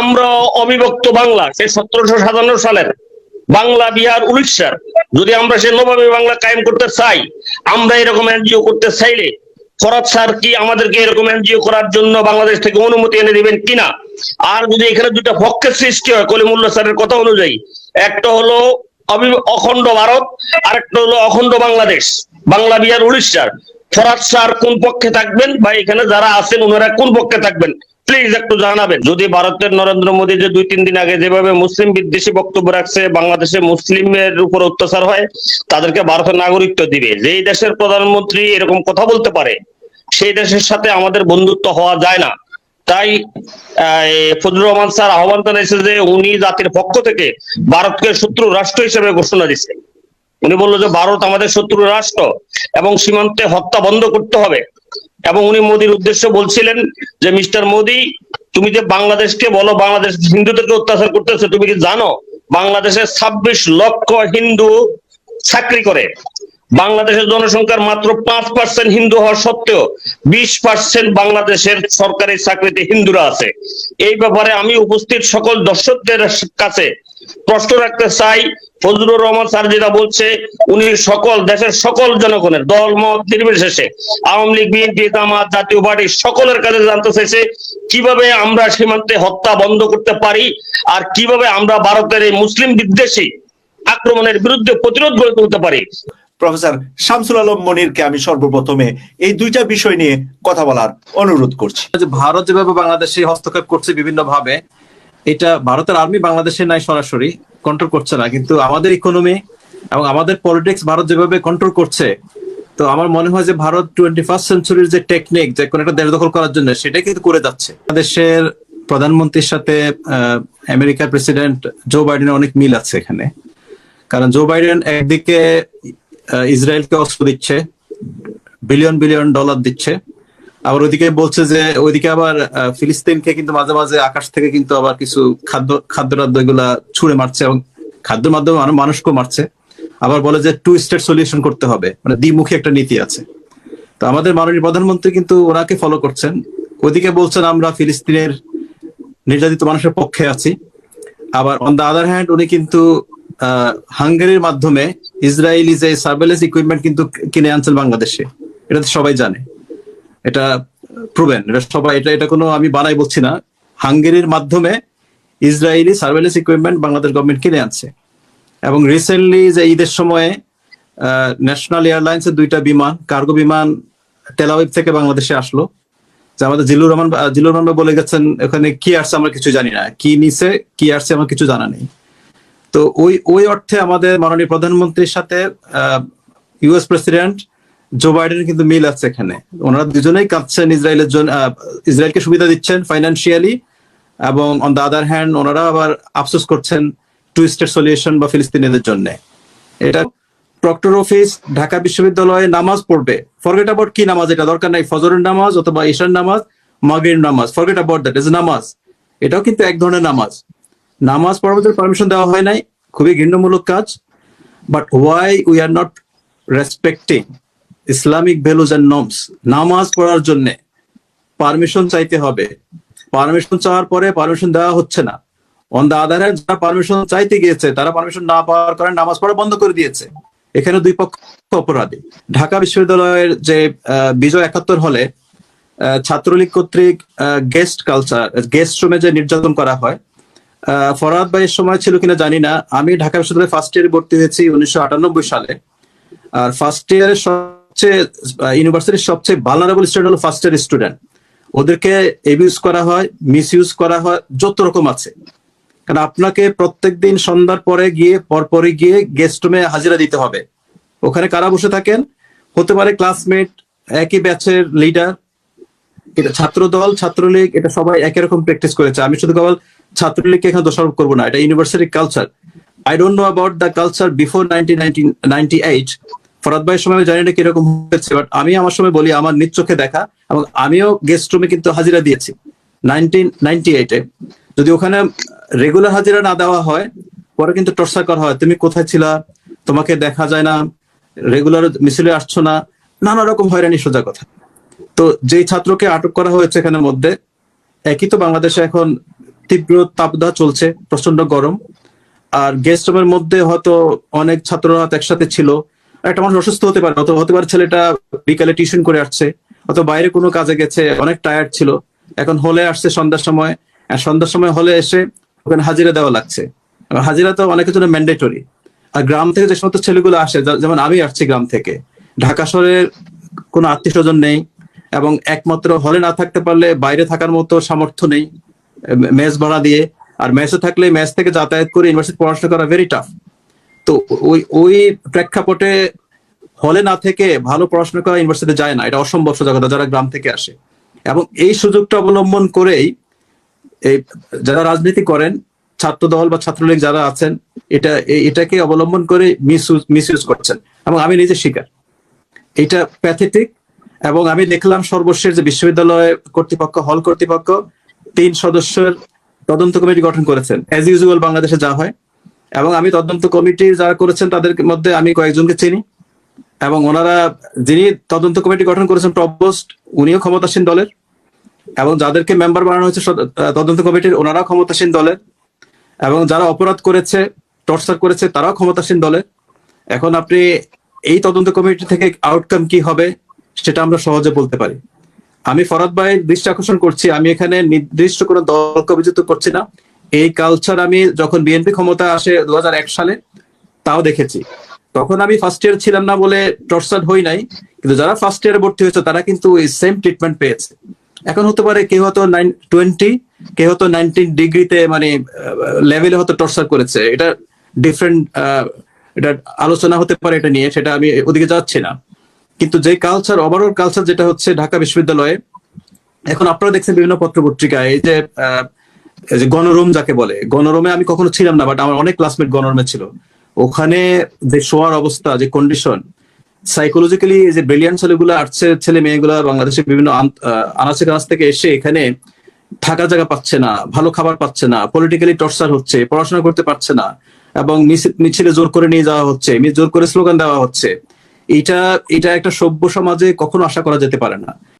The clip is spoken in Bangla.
আমরা অবিভক্ত বাংলা সেই সতেরোশো সাতান্ন সালের বাংলা, বিহার, উড়িষ্যার। যদি আমরা সে নবাবী বাংলা কায়েম করতে চাই, আমরা এরকম এনজিও করতে চাইলে ফরাদ স্যার কি আমাদেরকে এরকম এনজিও করার জন্য বাংলাদেশ থেকে অনুমতি এনে দিবেন কিনা? আর যদি এখানে দুটা পক্ষের সৃষ্টি হয় কলিমুল্লাহ স্যারের কথা অনুযায়ী, একটা হলো অখণ্ড ভারত আর একটা হলো অখণ্ড বাংলাদেশ, বাংলা, বিহার, উড়িষ্যার। ফরাদ স্যার কোন পক্ষে থাকবেন বা এখানে যারা আছেন, ওনারা কোন পক্ষে থাকবেন? প্লিজ একটু জানাবেন। যদি ভারতের নরেন্দ্র মোদী যে দুই তিন দিন আগে যেভাবে মুসলিম বিদ্বেষী বক্তব্য রাখছে, বাংলাদেশে মুসলিমের উপর অত্যাচার হয়, তাদেরকে ভারতের নাগরিকত্ব দিবে। যেই দেশের প্রধানমন্ত্রী এরকম কথা বলতে পারে, সেই দেশের সাথে আমাদের বন্ধুত্ব হওয়া যায় না। তাই ফজলুর রহমান স্যার আহ্বান জানিয়েছে যে উনি জাতির পক্ষ থেকে ভারতকে শত্রু রাষ্ট্র হিসেবে ঘোষণা দিচ্ছে উনি বলল যে ভারত আমাদের শত্রু রাষ্ট্র এবং সীমান্তে হত্যা বন্ধ করতে হবে। এবং উনি মোদির উদ্দেশ্যে বলছিলেন যে, মিস্টার মোদি, তুমি যে বাংলাদেশকে বলো, বাংলাদেশ হিন্দুদেরকে অত্যাচার করতেছে, তুমি কি জানো? বাংলাদেশে ছাব্বিশ লক্ষ হিন্দু চাকরি করে। বাংলাদেশের জনসংখ্যার মাত্র পাঁচ পার্সেন্ট হিন্দু হওয়া সত্ত্বেও বিশ পার্সেন্ট বাংলাদেশের সরকারি চাকরিতে হিন্দুরা আছে। এই ব্যাপারে আমি উপস্থিত সকল দর্শকদের কাছে প্রশ্ন রাখতে চাই। ফজলুর রহমান স্যার যেটা বলছে, উনি সকল দেশের সকল জনগণের দল, মত নির্বিশেষে আওয়ামী লীগ, বিএনপি, জামাত, জাতীয় পার্টি সকলের কাছে জানতে চাইছে কীভাবে আমরা সীমান্তে হত্যা বন্ধ করতে পারি আর কীভাবে আমরা ভারতের এই মুসলিম বিদ্বেষী আক্রমণের বিরুদ্ধে প্রতিরোধ গড়ে তুলতে পারি। প্রফেসর শামসুল আলম মনিরকে আমি সর্বপ্রথমে এই দুইটা বিষয় নিয়ে কথা বলার অনুরোধ করছি। ভারত যেভাবে বাংলাদেশে হস্তক্ষেপ করছে বিভিন্ন ভাবে এটা ভারতের আর্মি বাংলাদেশে নাই সরাসরি কন্ট্রোল করছে না। কিন্তু আমাদের ইকোনমি এবং আমাদের পলিটিক্স ভারত যেভাবে কন্ট্রোল করছে, তো আমার মনে হয় যে ভারত টোয়েন্টি ফার্স্ট সেঞ্চুরির যে টেকনিক যে কোনো একটা দেশ দখল করার জন্য সেটাই কিন্তু করে যাচ্ছে। বাংলাদেশের প্রধানমন্ত্রীর সাথে আমেরিকার প্রেসিডেন্ট জো বাইডেনের অনেক মিল আছে এখানে। কারণ জো বাইডেন একদিকে ইসরায়েলকে অস্ত্র দিচ্ছে বিলিয়ন বিলিয়ন ডলার দিচ্ছে। আবার ওইদিকে বলছে যে, ওইদিকে আবার ফিলিস্তিনকে কিন্তু মাঝে মাঝে আকাশ থেকে কিন্তু আবার কিছু খাদ্য খাদ্যরাদ্য এগুলা ছুড়ে মারছে এবং খাদ্যের মাধ্যমে মানুষ- মানুষকেও মারছে। আবার বলে যে টু স্টেট সলিউশন করতে হবে মানে দ্বিমুখী একটা নীতি আছে। তো আমাদের মাননীয় প্রধানমন্ত্রী কিন্তু ওনাকে ফলো করছেন। ওইদিকে বলছেন, আমরা ফিলিস্তিনের নির্যাতিত মানুষের পক্ষে আছি। আবার অন দ্য আদার হ্যান্ড উনি কিন্তু হাঙ্গেরির মাধ্যমে ইসরায়েলি যে সার্ভেলেন্স ইকুইপমেন্ট কিন্তু কিনে আনছেন বাংলাদেশে এটা তো সবাই জানে। এটা প্রুভেন এটা সবাই এটা এটা কোনো আমি বানাই বলছি না। হাঙ্গেরির মাধ্যমে Israeli surveillance equipment Bangladesh government কিনে আনছে। এবং রিসেন্টলি যে ঈদের সময়ে ন্যাশনাল এয়ারলাইন্সের দুইটা বিমান কার্গো বিমান তেলাবিব থেকে বাংলাদেশে আসলো। যে আমাদের জিল্লুর রহমান আহ, জিল্লুর রহমান বলে গেছেন ওখানে কি আসছে আমরা কিছু জানি না। কি নিছে কি আসছে আমার কিছু জানা নেই। তো ওই ওই অর্থে আমাদের মাননীয় প্রধানমন্ত্রীর সাথে ইউএস প্রেসিডেন্ট জো বাইডেনের কিন্তু মিল আছে এখানে। ওনারা দুজনেই কাঁদছেন ইসরায়েলের জন্য ইসরায়েলকে সুবিধা দিচ্ছেন ফাইন্যান্সিয়ালি এবং অন দ্য আদার হ্যান্ড ওনারা আবার আফসোস করছেন টু স্টেট সলিউশন বা ফিলিস্তিনিদের জন্য। এটা প্রক্টর অফিস, ঢাকা বিশ্ববিদ্যালয়ে নামাজ পড়বে। ফরগেট অ্যাবাউট কি নামাজ, এটা দরকার নাই। ফজরের নামাজ অথবা ঈশান নামাজ মাগরির নামাজ। ফরগেট অ্যাবাউট দ্যাট ইজ নামাজ। এটাও কিন্তু এক ধরনের নামাজ। নামাজ পড়ার পারমিশন দেওয়া হয় নাই, খুবই ঘৃণ্যমূলক কাজ but why we are not respecting Islamic values and norms নামাজ পড়ার জন্য পারমিশন চাইতে হবে। পারমিশন চাওয়ার পরে পারমিশন দেওয়া হচ্ছে না। অন দা আদার হ্যান্ড যারা পারমিশন চাইতে গিয়েছে, তারা পারমিশন না পাওয়ার কারণে নামাজ পড়া বন্ধ করে দিয়েছে। এখানে দুই পক্ষ অপরাধী। ঢাকা বিশ্ববিদ্যালয়ের যে বিজয় একাত্তর হলে ছাত্রলীগ কর্তৃক গেস্ট কালচার গেস্ট রুমে যে নির্যাতন করা হয় ফরহাদ ভাইয়ের সময় ছিল কিনা জানি না। আমি ঢাকা বিশ্ববিদ্যালয়ে ফার্স্ট ইয়ারে ভর্তি হয়েছি উনিশশো আটানব্বই সালে। আর ফার্স্ট ইয়ারের সবচেয়ে ইউনিভার্সিটির সবচেয়ে ভালনারেবল স্টুডেন্ট হলো ফার্স্ট ইয়ার স্টুডেন্ট ওদেরকে এবিউজ করা হয় মিস ইউজ করা হয়, যত রকম আছে। কারণ আপনাকে প্রত্যেকদিন সন্ধ্যার পরে গিয়ে পরপরে গিয়ে গেস্ট রুমে হাজিরা দিতে হবে। ওখানে কারা বসে থাকেন? হতে পারে ক্লাসমেট একই ব্যাচের লিডার এটা ছাত্র দল ছাত্রলীগ, এটা সবাই একই রকম প্র্যাকটিস করেছে। আমি শুধু কেবল ছাত্রলীগকে এখানে দোষারোপ করব না, এটা university culture I don't know about the culture before Farhad ভাইয়ের সময় আমি জানি না কীরকম হয়েছে বাট আমি আমার সময় বলি, আমার নিজ চোখে দেখা, এবং আমিও গেস্ট রুমে কিন্তু হাজিরা দিয়েছি নাইনটিন যদি ওখানে রেগুলার হাজিরা না দেওয়া হয়, পরে কিন্তু টর্চার করা হয়, তুমি কোথায় ছিলা? তোমাকে দেখা যায় না রেগুলার মিছিলে আসছো না? নানা রকম হয়রানি সোজা কথা। তো যেই ছাত্রকে আটক করা হয়েছে এখানের মধ্যে, একই তো বাংলাদেশে এখন তীব্র তাপদা চলছে প্রচণ্ড গরম। আর গেস্ট রুমের মধ্যে হয়তো অনেক ছাত্ররা একসাথে ছিল। একটা মানুষ অসুস্থ হতে পারে, অথবা হতে পারে ছেলেটা বিকালে টিউশন করে আসছে, অথবা বাইরে কোনো কাজে গেছে, অনেক টায়ার্ড ছিল। এখন হলে আসছে সন্ধ্যার সময়, আর সন্ধ্যার সময় হলে এসে ওখানে হাজিরা দেওয়া লাগছে। হাজিরা তো অনেকের জন্য ম্যান্ডেটরি আর গ্রাম থেকে যে সমস্ত ছেলেগুলো আসে যেমন আমি আসছি গ্রাম থেকে, ঢাকা শহরের কোনো আত্মীয় স্বজন নেই, এবং একমাত্র হলে না থাকতে পারলে বাইরে থাকার মতো সামর্থ্য নেই। মেস ভাড়া দিয়ে, আর মেসে থাকলে মেস থেকে যাতায়াত করে ইউনিভার্সিটি পড়াশোনা করা ভেরি টাফ তো ওই ওই প্রেক্ষাপটে হলে না থেকে ভালো পড়াশোনা করা ইউনিভার্সিটিতে যায় না, এটা অসম্ভব সোজা যারা গ্রাম থেকে আসে। এবং এই সুযোগটা অবলম্বন করেই এই যারা রাজনীতি করেন ছাত্র দল বা ছাত্রলীগ যারা আছেন, এটা, এটাকে অবলম্বন করে মিস মিসইউজ করছেন। এবং আমি নিজে শিকার। এটা প্যাথেটিক এবং আমি দেখলাম সর্বশেষ যে বিশ্ববিদ্যালয় কর্তৃপক্ষ হল কর্তৃপক্ষ তিন সদস্যের তদন্ত কমিটি গঠন করেছেন। অ্যাজ ইউজুয়াল বাংলাদেশে যা হয়। এবং আমি তদন্ত কমিটি যারা করেছেন, তাদের মধ্যে আমি কয়েকজনকে চিনি। এবং ওনারা যিনি তদন্ত কমিটি গঠন করেছেন প্রবোস্ট উনিও ক্ষমতাসীন দলের। এবং যাদেরকে মেম্বার বানানো হয়েছে তদন্ত কমিটির, ওনারাও ক্ষমতাসীন দলের। এবং যারা অপরাধ করেছে টর্চার করেছে, তারাও ক্ষমতাসীন দলের। এখন আপনি এই তদন্ত কমিটি থেকে আউটকাম কি হবে, সেটা আমরা সহজে বলতে পারি। আমি ফরাদ ভাইয়ের দৃষ্টি আকর্ষণ করছি, আমি এখানে নির্দিষ্ট কোনো দলকে অভিযুক্ত করছি না। এই কালচার আমি যখন বিএনপি ক্ষমতা আসে দুই হাজার এক সালে, তাও দেখেছি। তখন আমি ফার্স্ট ইয়ার ছিলাম না বলে টর্চার হই নাই, কিন্তু যারা ফার্স্ট ইয়ারে ভর্তি হয়েছে, তারা কিন্তু সেম ট্রিটমেন্ট পেয়েছে। এখন হতে পারে কেউ হয়তো নাইন টোয়েন্টি কেউ হয়তো নাইনটিন ডিগ্রিতে মানে লেভেলে হয়তো টর্চার করেছে। এটা ডিফারেন্ট এটা আলোচনা হতে পারে এটা নিয়ে, সেটা আমি ওদিকে যাচ্ছি না। কিন্তু যে কালচার ওভারঅল কালচার যেটা হচ্ছে ঢাকা বিশ্ববিদ্যালয়ে, এখন আপনারা দেখছেন বিভিন্ন পত্র পত্রিকায় এই যে গণরুম যাকে বলে, গণরুমে আমি কখনো ছিলাম না বাট আমার অনেক ক্লাসমেট গণরুমে ছিল। ওখানে যে শোয়ার অবস্থা, যে কন্ডিশন সাইকোলজিক্যালি যে ব্রিলিয়ান ছেলেগুলো আসছে, ছেলে মেয়েগুলা বাংলাদেশের বিভিন্ন আনাচে কানাচ থেকে এসে এখানে থাকা জায়গা পাচ্ছে না, ভালো খাবার পাচ্ছে না পলিটিক্যালি টর্চার হচ্ছে, পড়াশোনা করতে পারছে না, এবং মিছিল- জোর করে নিয়ে যাওয়া হচ্ছে জোর করে স্লোগান দেওয়া হচ্ছে। এটা এটা একটা সভ্য সমাজে কখনো আশা করা যেতে পারে না।